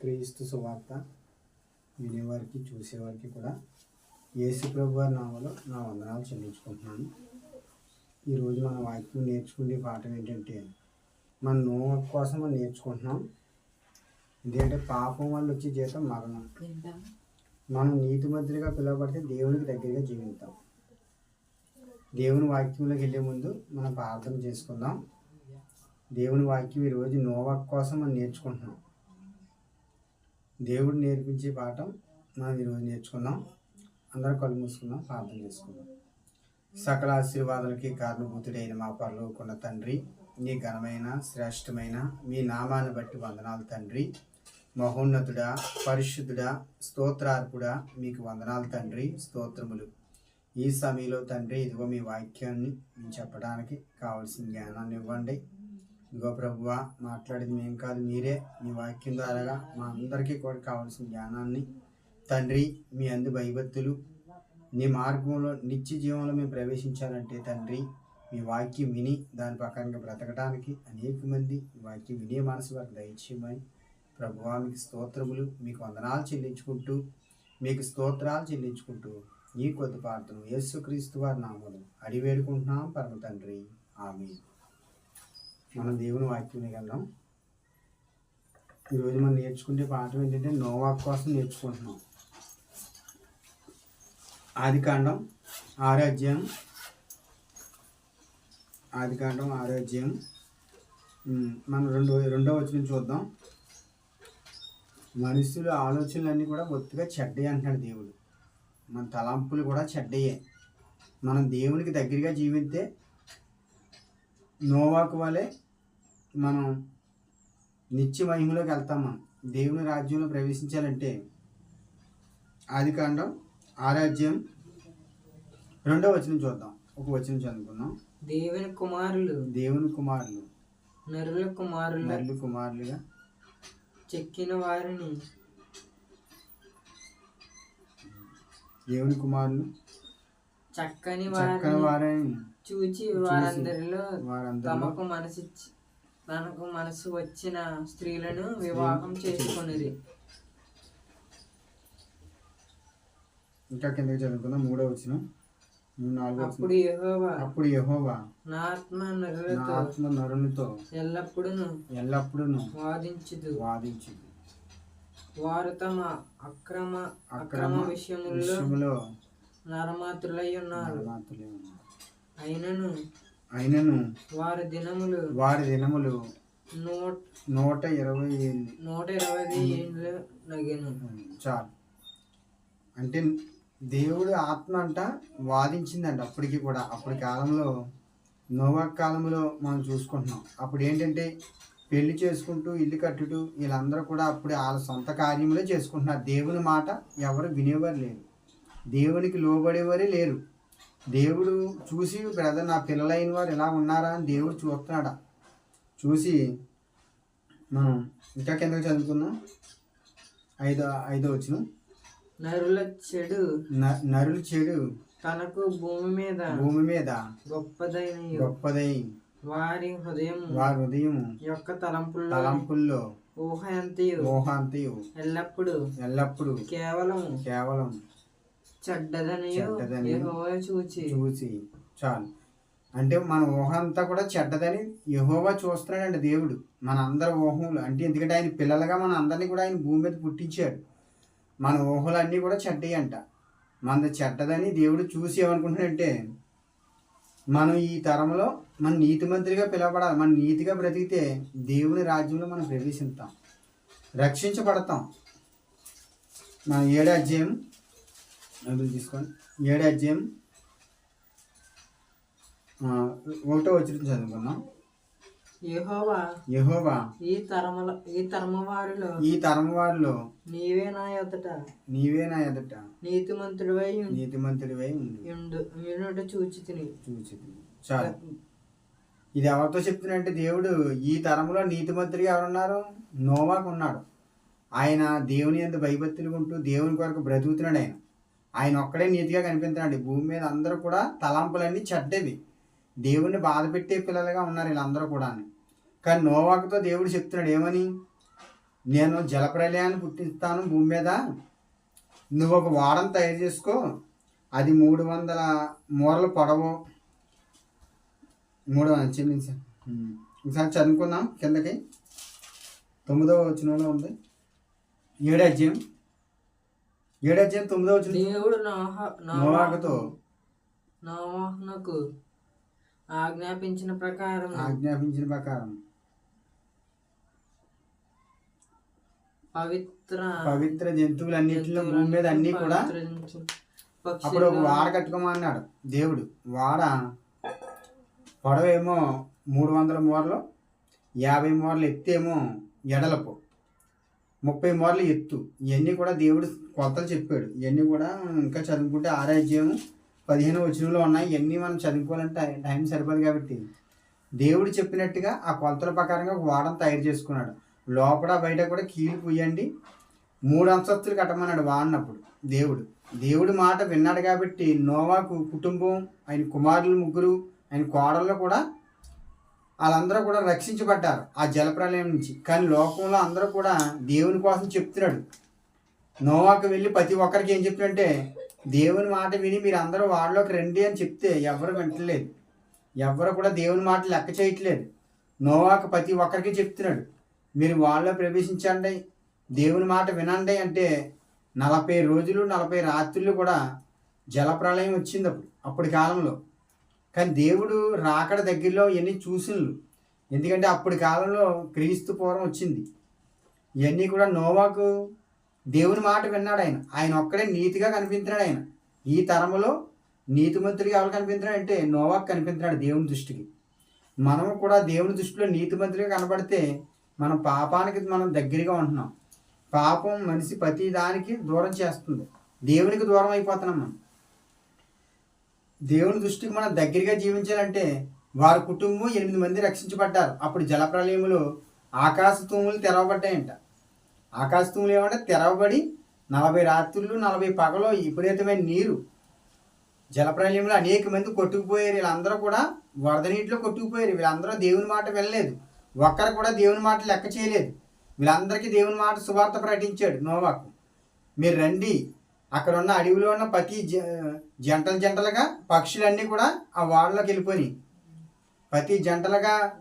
క్రీస్తు సువార్త వినేవారికి చూసేవారికి కూడా యేసు ప్రభు వారి నామలో నా వందనాలు చెల్లించుకుంటున్నాను. ఈరోజు మన వాక్యం నేర్చుకునే పాఠం ఏంటంటే మన నోవ కోసం మనం నేర్చుకుంటున్నాం. ఇదేంటే పాపం వల్ల వచ్చే జీతం మరణం. మనం నీతిమంతులుగా పిలువబడితే దేవునికి దగ్గరగా జీవిస్తాం దేవుని వాక్యంలోకి వెళ్ళే ముందు మనం ప్రార్థన చేసుకుందాం. దేవుని వాక్యం ఈరోజు నోవాక్ కోసం మనం నేర్చుకుంటున్నాం. దేవుడు నేర్పించే పాఠం మనం ఈరోజు నేర్చుకుందాం అందరూ కళ్ళు మూసుకుందాం ప్రార్థన చేసుకుందాం. సకల ఆశీర్వాదాలకి కారణభూతుడైన మా పరలోకున్న తండ్రి నీ ఘనమైన శ్రేష్టమైన మీ నామాన్ని బట్టి వందనాలు తండ్రి. మహోన్నతుడా పరిశుద్ధుడా స్తోత్రార్పుడా మీకు వందనాలు తండ్రి. స్తోత్రములు. ఈ సమయంలో తండ్రి ఇదిగో మీ వాక్యాన్ని చెప్పడానికి కావలసిన జ్ఞానాన్ని ఇవ్వండి. ఇదిగో ప్రభువా మాట్లాడేది మేం కాదు మీరే. మీ వాక్యం ద్వారాగా మా అందరికీ కూడా కావాల్సిన జ్ఞానాన్ని. తండ్రి మీ అందు భయభక్తులు. నీ మార్గంలో నిత్య జీవంలో మేము ప్రవేశించాలంటే తండ్రి మీ వాక్యం విని దాని ప్రకారంగా బ్రతకడానికి అనేక మంది ఈ వాక్యం వినే మనసు వారికి దయచేయమని ప్రభువా మీకు స్తోత్రములు మీకు వందనాలు చెల్లించుకుంటూ మీకు స్తోత్రాలు చెల్లించుకుంటూ ఈ కొద్ది ప్రార్థన యేసుక్రీస్తు వారి నామలు అడివేడుకుంటున్నాం పరమ తండ్రి. ఆమె మనం దేవుని వాక్యం వెళ్దాం ఈరోజు మనం నేర్చుకునే పాఠం ఏంటంటే నోవా కోసం నేర్చుకుంటున్నాం. ఆది కాండం ఆరోగ్యం ఆది కాండం ఆరోగ్యం మనం రెండో రెండో వచ్చిన చూద్దాం. మనుషుల ఆలోచనలన్నీ కూడా ఒత్తిగా చెడ్డే అంటున్నాడు దేవుడు. మన తలంపులు కూడా చెడ్డయ్యే మనం దేవునికి దగ్గరగా జీవిస్తే నోవాకు వలె మనం నిత్య మహిమలోకి వెళ్తాం మనం. దేవుని రాజ్యంలో ప్రవేశించాలంటే ఆది కాండం ఆరాజ్యం రెండో వచనం చూద్దాం. ఒక వచనం చదువుకుందాం. దేవుని కుమారులు. దేవుని కుమారులు. నరుల కుమారుల. నల్లు కుమారులుగా. చెక్కిన వారిని. దేవుని కుమారులు. చక్కని వారిని చూచి వారందరిలో వారందరూ తమకు మనసిచ్చి తనకు మనసు వచ్చిన స్త్రీలను వివాహం చేసుకునేది ఇంకా కిందకి చదువుకుందాం మూడో వచ్చిన. అప్పుడు యెహోవా అప్పుడు యెహోవా నా ఆత్మ నరులతో ఆత్మ నరునితో ఎల్లప్పుడూ ఎల్లప్పుడూ వాదించుదు. వాదించి వారు తమ అక్రమ అక్రమ విషయములో నరమాతులై ఉన్నారు. అయినను అయినను వారి దినములు వారి దినములు నూట నూట ఇరవై నూట ఇరవై ఏళ్ళు నగిను చాలు. అంటే దేవుడు ఆత్మ అంట వాదించిందంట అప్పటికి కూడా. అప్పటి కాలంలో నోవా కాలంలో మనం చూసుకుంటున్నాం. అప్పుడు ఏంటంటే పెళ్ళి చేసుకుంటూ ఇల్లు కట్టుటూ వీళ్ళందరూ కూడా అప్పుడు వాళ్ళ సొంత కార్యములే చేసుకుంటున్నారు. దేవుని మాట ఎవరు వినేవారు లేరు దేవునికి లోబడేవారే లేరు. దేవుడు చూసి బ్రదర్ నా పిల్లలైన వారు ఎలా ఉన్నారా? అని దేవుడు చూస్తున్నాడా. చూసి మనం ఇంకా కిందకి చదువుకుందాం. ఐదో ఐదో వచ్చిన నరుల చెడు నరులు చెడు తనకు భూమి మీద భూమి మీద గొప్పదైన గొప్పదై వారి హృదయం వారి హృదయం యొక్క తలంపుల్లో తలంపుల్లో ఊహ ఎంతయు మోహాంతయు ఎల్లప్పుడు ఎల్లప్పుడూ కేవలం కేవలం చెడ్డదనియు యెహోవా చూచి. చూసి చాలు. అంటే మన ఊహ అంతా కూడా చెడ్డదని యహోవా చూస్తున్నాడండి దేవుడు. మన అందరి ఊహములు అంటే ఎందుకంటే ఆయన పిల్లలుగా మన అందరినీ కూడా ఆయన భూమి మీద పుట్టించాడు. మన ఊహలన్నీ కూడా చెడ్డయి అంట మనది చెడ్డదని దేవుడు చూసి ఏమనుకుంటున్నాడంటే మనం ఈ తరంలో మన నీతిమంతుడిగా పిలవబడాలి. మన నీతిగా బ్రతికితే దేవుని రాజ్యంలో మనం ప్రవేశిస్తాం రక్షించబడతాం. మన ఏడు అధ్యాయం అందులో తీసుకోండి ఏడు అధ్యాయం ఒకటో వచ్చిన చదువుకుందాం. యెహోవా యహోవా ఈ తరముల ఈ తరము వారిలో ఈ తరం వారిలో నీవే నా ఎదుట నీవే నా ఎదుట నీతిమంతుడివై నీతిమంతుడివై ఉండు. వినుట చూచి తిని చూచి చాలు. ఇది ఎవరితో చెప్తున్నాడంటే దేవుడు ఈ తరంలో నీతిమంతుడిగా ఎవరున్నారు? నోవాకు ఉన్నాడు ఆయన దేవుని ఎంత భయభక్తులు ఉంటూ దేవుని కొరకు బ్రతుకుతున్నాడు ఆయన. ఆయన ఒక్కడే నీతిగా ఈ భూమి మీద అందరూ కూడా తలంపులన్నీ చెడ్డవి. దేవుణ్ణి బాధ పెట్టే పిల్లలుగా ఉన్నారు వీళ్ళందరూ కూడా కానీ నోవాకుతో దేవుడు చెప్తున్నాడు ఏమని? నేను జలప్రలయాన్ని పుట్టిస్తాను. భూమి మీద నువ్వు ఒక వాడను తయారు చేసుకో. అది మూడు వందల మూరలు పొడవు. మూడు క్షమించా ఒకసారి చదువుకుందాం కిందకి. తొమ్మిదవ వచనంలో ఉంది. ఏడు అధ్యాయం. ఏడు అధ్యాయం తొమ్మిదవ వచనం దేవుడు నోహ నోవాకుతో నోహనకు ఆజ్ఞాపించిన ప్రకారం ఆజ్ఞాపించిన ప్రకారం. పవిత్ర పవిత్ర జంతువులన్నింటిలో భూమి మీద అన్నీ కూడా అప్పుడు ఒక వాడ కట్టుకోమన్నాడు దేవుడు. వాడ పొడవేమో మూడు వందల మూరలు యాభై మూరలు ఎత్తేమో ఎడలపు. ముప్పై మూరలు ఎత్తు. ఇవన్నీ కూడా దేవుడు కొలతలు చెప్పాడు. ఇవన్నీ కూడా ఇంకా చదువుకుంటే ఆరాజ్యము పదిహేను వచనంలో ఉన్నాయి. ఇవన్నీ మనం చదువుకోవాలంటే టైం సరిపోదు కాబట్టి. దేవుడు చెప్పినట్టుగా ఆ కొలతల ప్రకారంగా ఒక వాడను తయారు చేసుకున్నాడు. లోపల బయట కూడా కీలు పుయ్యండి మూడు అంతస్తులు కట్టమన్నాడు వాడినప్పుడు దేవుడు. దేవుడి మాట విన్నాడు కాబట్టి నోవాకు కుటుంబం ఆయన కుమారులు ముగ్గురు ఆయన కోడళ్ళు కూడా వాళ్ళందరూ కూడా రక్షించబడ్డారు ఆ జలప్రలయం నుంచి. కానీ లోకంలో అందరూ కూడా దేవుని కోసం చెప్తున్నాడు. నోవాకు వెళ్ళి ప్రతి ఒక్కరికి ఏం చెప్తుంటే దేవుని మాట విని మీరు అందరూ వాళ్ళలోకి రండి అని చెప్తే ఎవరు వింటలేదు. ఎవరు కూడా దేవుని మాట లెక్క చేయట్లేదు. నోవాకు ప్రతి ఒక్కరికి చెప్తున్నాడు మీరు వాళ్ళలో ప్రవేశించండి దేవుని మాట వినండి అంటే నలభై రోజులు నలభై రాత్రులు కూడా జలప్రలయం వచ్చింది అప్పుడు అప్పటి కాలంలో. కానీ దేవుడు రాకడ దగ్గరలో ఇవన్నీ చూసిన్లు ఎందుకంటే అప్పటి కాలంలో క్రీస్తు పూర్వం వచ్చింది. ఇవన్నీ కూడా నోవాకు దేవుని మాట విన్నాడు ఆయన. ఆయన ఒక్కడే నీతిగా కనిపించినాడు ఆయన. ఈ తరములో నీతిమంతుడిగా ఎవరు కనిపించినాడు అంటే నోవాకు కనిపించినాడు దేవుని దృష్టికి. మనము కూడా దేవుని దృష్టిలో నీతిమంతుడిగా కనబడితే మనం పాపానికి మనం దగ్గరగా ఉంటున్నాం. పాపం మనిషి ప్రతి దానికి దూరం చేస్తుంది. దేవునికి దూరం అయిపోతున్నాం మనం. దేవుని దృష్టికి మనం దగ్గరగా జీవించాలంటే వారి కుటుంబం ఎనిమిది మంది రక్షించబడ్డారు. అప్పుడు జలప్రలయములో ఆకాశ తూములు తెరవబడ్డాయంట. ఆకాశ తూములు ఏమంటే తెరవబడి నలభై రాత్రులు నలభై పగలు విపరీతమైన నీరు. జలప్రలయంలో అనేక మంది కొట్టుకుపోయారు. వీళ్ళందరూ కూడా వరద నీటిలో కొట్టుకుపోయారు. వీళ్ళందరూ దేవుని మాట వెళ్ళలేదు ఒక్కరు కూడా దేవుని మాట లెక్క చేయలేదు. వీళ్ళందరికీ దేవుని మాట సువార్త ప్రకటించాడు నోవాకు. మీరు రండి. అక్కడ ఉన్న అడవిలో ఉన్న ప్రతి జ- జంటలు జంటలుగా పక్షులన్నీ కూడా ఆ వాడలోకి వెళ్ళిపోయినాయి. ప్రతి జంటలుగా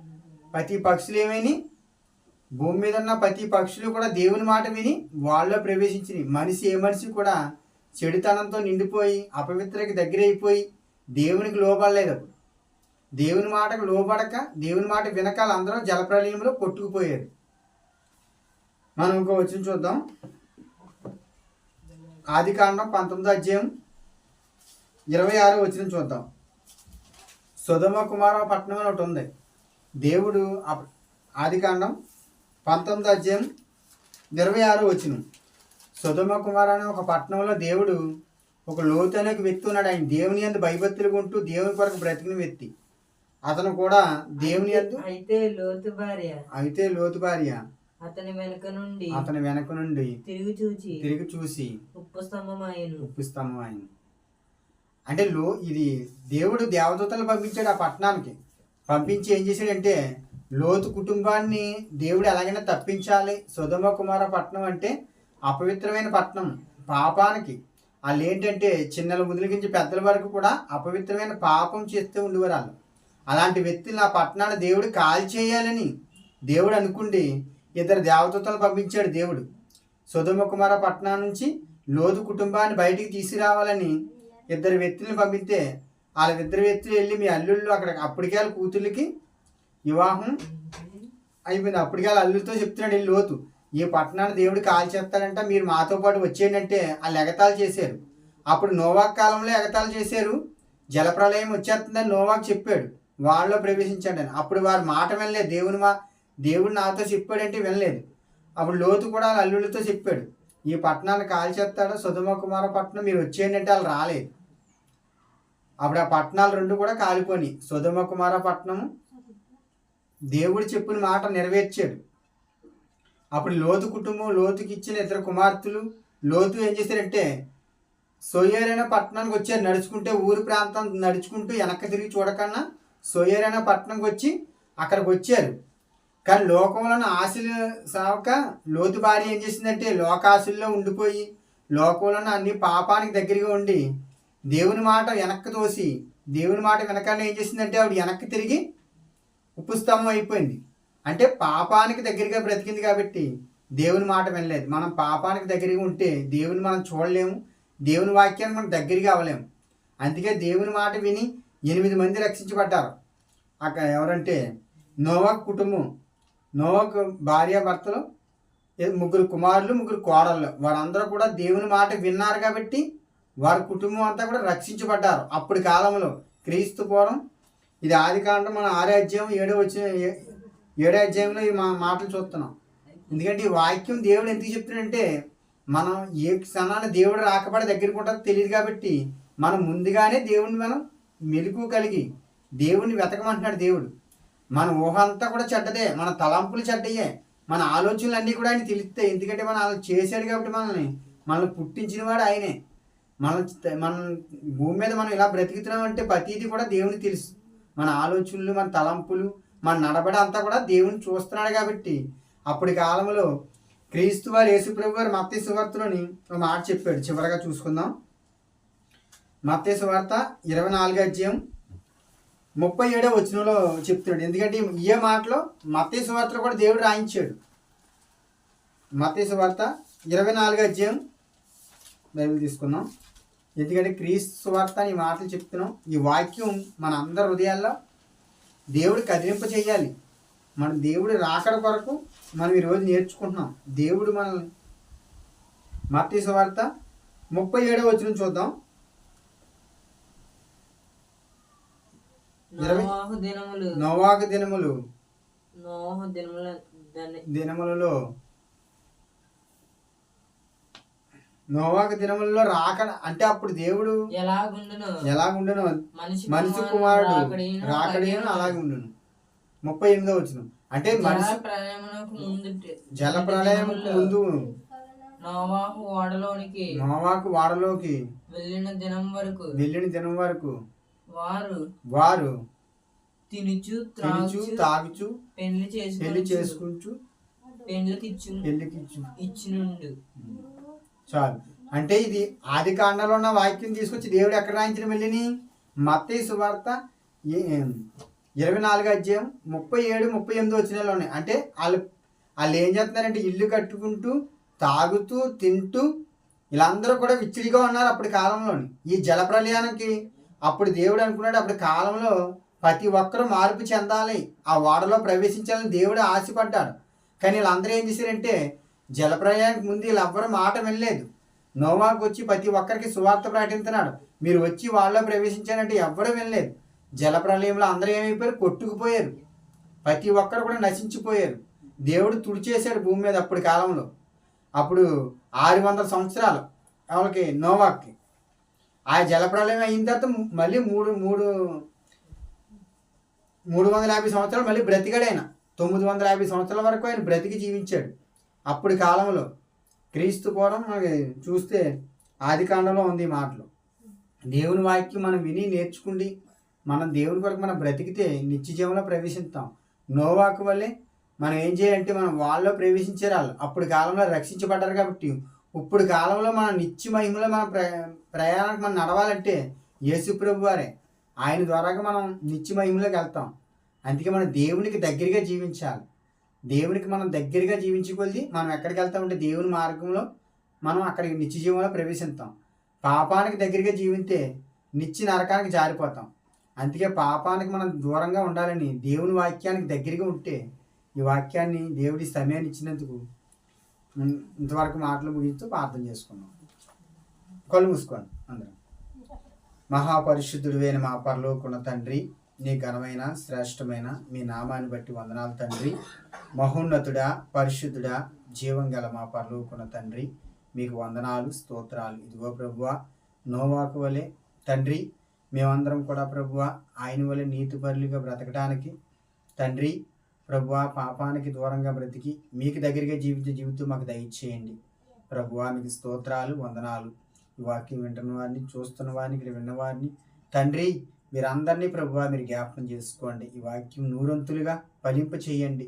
ప్రతి పక్షులు ఏమైనాయి? భూమి మీద ఉన్న ప్రతి పక్షులు కూడా దేవుని మాట విని వాళ్ళలో ప్రవేశించినాయి. మనిషి ఏ మనిషి కూడా చెడుతనంతో నిండిపోయి అపవిత్రకి దగ్గర అయిపోయి దేవునికి లోబడలేదు అప్పుడు. దేవుని మాటకు లోబడక దేవుని మాట వినకాల అందరూ జలప్రలయంలో కొట్టుకుపోయారు. మనం ఇంకో వచ్చిన చూద్దాం. ఆది కాండం పంతొమ్మిదో అధ్యాయం ఇరవై ఆరు వచ్చిన చూద్దాం. సుధమ కుమార పట్టణం అని ఒకటి ఉంది. దేవుడు ఆది కాండం పంతొమ్మిదో అధ్యాయం ఇరవై ఆరు వచ్చిన సుధమ కుమార అనే ఒక పట్టణంలో దేవుడు ఒక లోతు అనే ఒక వ్యక్తి ఉన్నాడు. ఆయన దేవుని ఎందు భయభక్తులు ఉంటూ దేవుని కొరకు బ్రతికిన వ్యక్తి. అతను కూడా దేవుని ఎందు అయితే లోతు భార్య. అయితే లోతు భార్య. అతని వెనుక నుండి అతని వెనక నుండి తిరిగి చూచి తిరిగి చూసి ఉప్పు స్తంభమాయను. ఒప్పిస్తాము ఆయన అంటే లో ఇది దేవుడు దేవదూతలు పంపించాడు ఆ పట్టణానికి. పంపించి ఏం చేశాడంటే లోతు కుటుంబాన్ని దేవుడు ఎలాగైనా తప్పించాలి. సుధమ కుమార పట్టణం అంటే అపవిత్రమైన పట్టణం పాపానికి. వాళ్ళు ఏంటంటే చిన్నల ముదిలిగించి పెద్దల వరకు కూడా అపవిత్రమైన పాపం చేస్తూ ఉండేవారు అలాంటి వ్యక్తులు ఆ పట్టణాన్ని దేవుడు కాల్ చేయాలని దేవుడు అనుకుండి ఇద్దరు దేవదూతలను పంపించాడు దేవుడు. సుధమ కుమార పట్టణం నుంచి లోతు కుటుంబాన్ని బయటికి తీసుకురావాలని ఇద్దరు వ్యక్తులను పంపితే వాళ్ళిద్దరు వ్యక్తులు వెళ్ళి మీ అల్లుళ్ళు అక్కడ అప్పటికే వాళ్ళ కూతుళ్ళకి వివాహం అయిపోయింది. అప్పటికే వాళ్ళ చెప్తున్నాడు వెళ్ళి లోతు. ఈ పట్టణాన్ని దేవుడు కాల్ చేస్తాడంట మీరు మాతో పాటు వచ్చేయండి అంటే వాళ్ళు ఎగతాలు చేశారు. అప్పుడు నోవాక్ కాలంలో ఎగతాలు చేశారు. జలప్రలయం వచ్చేస్తుందని నోవాక్ చెప్పాడు. వాళ్ళలో ప్రవేశించాడని. అప్పుడు వారి మాట వెళ్ళే దేవుని మా దేవుడు నాతో చెప్పాడంటే వినలేదు. అప్పుడు లోతు కూడా వాళ్ళ అల్లుడితో చెప్పాడు ఈ పట్టణాన్ని కాల్చేస్తాడు? సుధమ కుమార పట్టణం? మీరు వచ్చేయండి అంటే వాళ్ళు రాలేదు. అప్పుడు ఆ పట్టణాలు రెండు కూడా కాలిపోయి సుధమ కుమార పట్టణం దేవుడు చెప్పిన మాట నెరవేర్చాడు. అప్పుడు లోతు కుటుంబం లోతుకి ఇచ్చిన ఇద్దరు కుమార్తెలు లోతు ఏం చేశారంటే సోయేరైన పట్టణానికి వచ్చారు నడుచుకుంటే ఊరి ప్రాంతం నడుచుకుంటూ వెనక్కి తిరిగి చూడకన్నా సోయేరైన పట్టణంకి వచ్చి అక్కడికి వచ్చారు. కానీ లోకంలోని ఆశలు సావక లోతు భార్య ఏం చేసిందంటే లోకాశుల్లో ఉండిపోయి లోకంలోని అన్ని పాపానికి దగ్గరగా ఉండి దేవుని మాట వెనక్కి తోసి దేవుని మాట వెనకాల ఏం చేసిందంటే ఆవిడ వెనక్కి తిరిగి ఉపస్తంభం అయిపోయింది. అంటే పాపానికి దగ్గరగా బ్రతికింది కాబట్టి దేవుని మాట వినలేదు. మనం పాపానికి దగ్గరగా ఉంటే దేవుని మనం చూడలేము. దేవుని వాక్యాన్ని మనం దగ్గరగా అవ్వలేము. అందుకే దేవుని మాట విని ఎనిమిది మంది రక్షించబడ్డారు. అక్కడ ఎవరంటే నోవా కుటుంబం. నోవకు భార్య భర్తలు ముగ్గురు కుమారులు ముగ్గురు కోడళ్ళు. వారందరూ కూడా దేవుని మాట విన్నారు కాబట్టి వారి కుటుంబం అంతా కూడా రక్షించబడ్డారు. అప్పటి కాలంలో క్రీస్తు పూర్వం ఇది ఆది కాండం మన ఆరో అధ్యాయం ఏడో వచ్చిన ఏడో అధ్యాయంలో ఈ మా మాటలు చూస్తున్నాం. ఎందుకంటే ఈ వాక్యం దేవుడు ఎందుకు చెప్తున్నాడంటే మనం ఏ క్షణాన దేవుడు రాకపడే దగ్గరికి ఉంటుందో తెలియదు కాబట్టి మనం ముందుగానే దేవుడిని మనం మెలకు కలిగి దేవుడిని వెతకమంటున్నాడు దేవుడు. మన ఊహ అంతా కూడా చెడ్డదే మన తలంపులు చెడ్డయే మన ఆలోచనలు అన్నీ కూడా ఆయన తెలుస్తాయి ఎందుకంటే మనం అలా చేశాడు కాబట్టి మనల్ని. మనల్ని పుట్టించిన వాడు ఆయనే. మన మన భూమి మీద మనం ఇలా బ్రతుకుతున్నాం అంటే ప్రతిదీ కూడా దేవుని తెలుసు. మన ఆలోచనలు మన తలంపులు మన నడబడి అంతా కూడా దేవుని చూస్తున్నాడు కాబట్టి. అప్పటి కాలంలో క్రీస్తు వారు యేసుప్రభు వారు మత్తి సువార్తలోని ఒక మాట చెప్పాడు. చివరగా చూసుకుందాం. మత్తి సువార్త ఇరవై నాలుగు అధ్యాయం ముప్పై ఏడో వచనంలో చెప్తున్నాడు. ఎందుకంటే ఏ మాటలో? మత్తి సువార్తలో కూడా దేవుడు రాయించాడు. మత్తి సువార్త ఇరవై నాలుగు అధ్యాయం బైబిల్ తీసుకుందాం. ఎందుకంటే క్రీస్తు సువార్త అని ఈ మాటలు చెప్తున్నాం. ఈ వాక్యం మన అందరి హృదయాల్లో దేవుడు కదిలింప చేయాలి. మన దేవుడు రాకడ కొరకు మనం ఈరోజు నేర్చుకుంటున్నాం. దేవుడు మనల్ని మత్తి సువార్త ముప్పై ఏడో వచ్చిన చూద్దాం ఇరవై- నోవాహు దినములు నోవాకు దినములు. దినములలో. నోవాకు దినములలో రాకడ అంటే అప్పుడు దేవుడు ఎలాగుండును? ఎలాగుండునో? మనిషి కుమారుడు రాకడేను అలాగే ఉండును ముప్పై ఎనిమిదో వచ్చిన అంటే మనిషి జల ప్రళయం ముందు నోవాహు ఓడలోనికి నోవాకు వాడలోకి వెళ్ళిన దినం వరకు వెళ్ళిన దినం వరకు వారు వారు తినుచు తినుచు తాగుచు పెళ్ళి పెళ్ళి చేసుకుని చేసుకుంటూ పెళ్ళికి ఇచ్చు పెళ్ళికి ఇచ్చు ఇచ్చినుండు. చాలు. అంటే ఇది ఆది కాండంలో ఉన్న వాక్యం తీసుకొచ్చి దేవుడు ఎక్కడ రాయించిన వెళ్ళిని మత్తయి సువార్త ఇరవై నాలుగు అధ్యాయం ముప్పై ఏడు ముప్పై ఎనిమిది వచ్చినలో ఉన్నాయి అంటే వాళ్ళు వాళ్ళు ఏం చేస్తున్నారంటే ఇల్లు కట్టుకుంటూ తాగుతూ తింటూ వీళ్ళందరూ కూడా విచ్చిడిగా ఉన్నారు అప్పటి కాలంలోని. ఈ జల ప్రళయానికి అప్పుడు దేవుడు అనుకున్నాడు అప్పుడు కాలంలో ప్రతి ఒక్కరూ మార్పు చెందాలి. ఆ ఓడలో ప్రవేశించాలని దేవుడు ఆశపడ్డాడు. కానీ వీళ్ళందరూ ఏం చేశారంటే జలప్రయానికి ముందు వీళ్ళు ఎవ్వరూ మాట వినలేదు. నోవాకు వచ్చి ప్రతి ఒక్కరికి సువార్త ప్రకటిస్తున్నాడు మీరు వచ్చి వాళ్ళలో ప్రవేశించారంటే ఎవ్వరూ వినలేదు. జలప్రలయంలో అందరూ ఏమైపోయారు? కొట్టుకుపోయారు. ప్రతి ఒక్కరు కూడా నశించిపోయారు. దేవుడు తుడిచేశాడు భూమి మీద అప్పటి కాలంలో. అప్పుడు ఆరు వందల సంవత్సరాలు వాళ్ళకి నోవాకి. ఆ జలప్రలయం అయిన తర్వాత మళ్ళీ మూడు మూడు మూడు వందల యాభై సంవత్సరాలు మళ్ళీ బ్రతికడైన తొమ్మిది వందల యాభై సంవత్సరాల వరకు ఆయన బ్రతికి జీవించాడు. అప్పుడు కాలంలో క్రీస్తు పూర్వం మనకి చూస్తే ఆది కాండంలో ఉంది ఈ మాటలు. దేవుని వాక్యం మనం విని నేర్చుకుండి మనం దేవుని కొరకు మనం బ్రతికితే నిత్య జీవంలో ప్రవేశిస్తాం. నోవాకు వల్లే మనం ఏం చేయాలంటే మనం వాళ్ళలో ప్రవేశించారు వాళ్ళు అప్పుడు కాలంలో రక్షించబడ్డారు కాబట్టి ఇప్పుడు కాలంలో మన నిత్య మహిమలో మనం ప్ర ప్రయాణానికి మనం నడవాలంటే యేసుప్రభు వారే. ఆయన ద్వారాగా మనం నిత్య మహిమలోకి వెళ్తాం. అందుకే మనం దేవునికి దగ్గరగా జీవించాలి. దేవునికి మనం దగ్గరగా జీవించుకొలిది మనం ఎక్కడికి వెళ్తామంటే దేవుని మార్గంలో మనం అక్కడికి నిత్య జీవంలో ప్రవేశిస్తాం. పాపానికి దగ్గరగా జీవితే నిత్య నరకానికి జారిపోతాం. అందుకే పాపానికి మనం దూరంగా ఉండాలని దేవుని వాక్యానికి దగ్గరగా ఉంటే ఈ వాక్యాన్ని దేవుడి సమయాన్ని ఇచ్చినందుకు ఇంతవరకు మాటలు ముగిస్తూ ప్రార్థన చేసుకున్నాం కళ్ళు మూసుకోండి అందరం. మహాపరిశుద్ధుడు మా పరలోకున్న తండ్రి నీ ఘనమైన శ్రేష్టమైన మీ నామాన్ని బట్టి వందనాలు తండ్రి. మహోన్నతుడా పరిశుద్ధుడా జీవం గల మా పరలోకున్న తండ్రి మీకు వందనాలు స్తోత్రాలు. ఇదిగో ప్రభువ నోవాకు వలె తండ్రి మేమందరం కూడా ప్రభువ ఆయన వలె నీతిపరులుగా బ్రతకడానికి తండ్రి ప్రభువా పాపానికి దూరంగా బ్రతికి మీకు దగ్గరగా జీవించే జీవితం మాకు దయచేయండి. ప్రభువా మీకు స్తోత్రాలు వందనాలు. ఈ వాక్యం వింటున్న వారిని చూస్తున్న వారిని ఇక్కడ విన్నవారిని తండ్రి మీరందరినీ ప్రభువా మీరు జ్ఞాపకం చేసుకోండి. ఈ వాక్యం నూరంతులుగా ఫలింప చేయండి.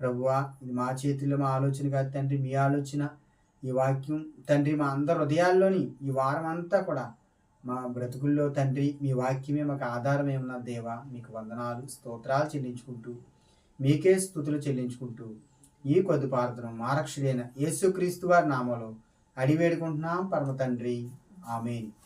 ప్రభువా ఇది మా చేతుల్లో మా ఆలోచన కాదు తండ్రి మీ ఆలోచన. ఈ వాక్యం తండ్రి మా అందరి హృదయాల్లోని ఈ వారం అంతా కూడా మా బ్రతుకుల్లో తండ్రి మీ వాక్యమే మాకు ఆధారమే ఉన్న దేవా మీకు వందనాలు స్తోత్రాలు చెల్లించుకుంటూ మీకే స్థుతులు చెల్లించుకుంటూ ఈ కొద్ది ప్రార్థన మారక్షుడైన యేసుక్రీస్తు వారి నామలో అడివేడుకుంటున్నాం పరమ తండ్రి ఆమెన్.